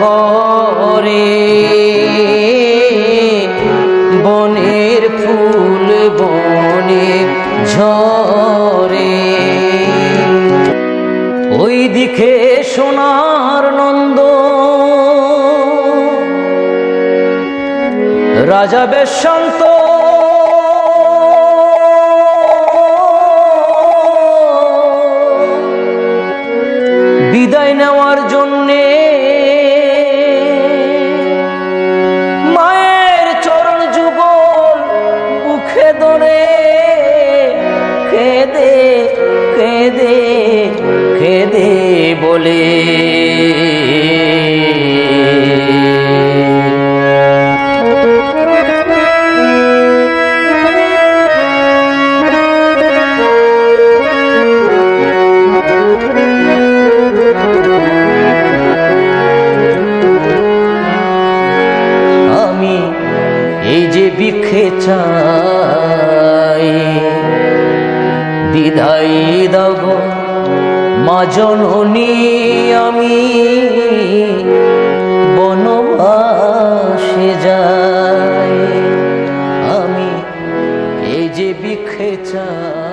করে। বনের ফুল বনে ঝরে। ওই দিকে সোনার নন্দ। রাজা বেশান্ত। বিদায় নেওয়ার জন্যে মুখে খেদে খেদে কেঁদে বলে। বিখে চাই। বিদায় দব মা জননী আমি বনবাসে যাই। আমি এই যে বিখে চাই।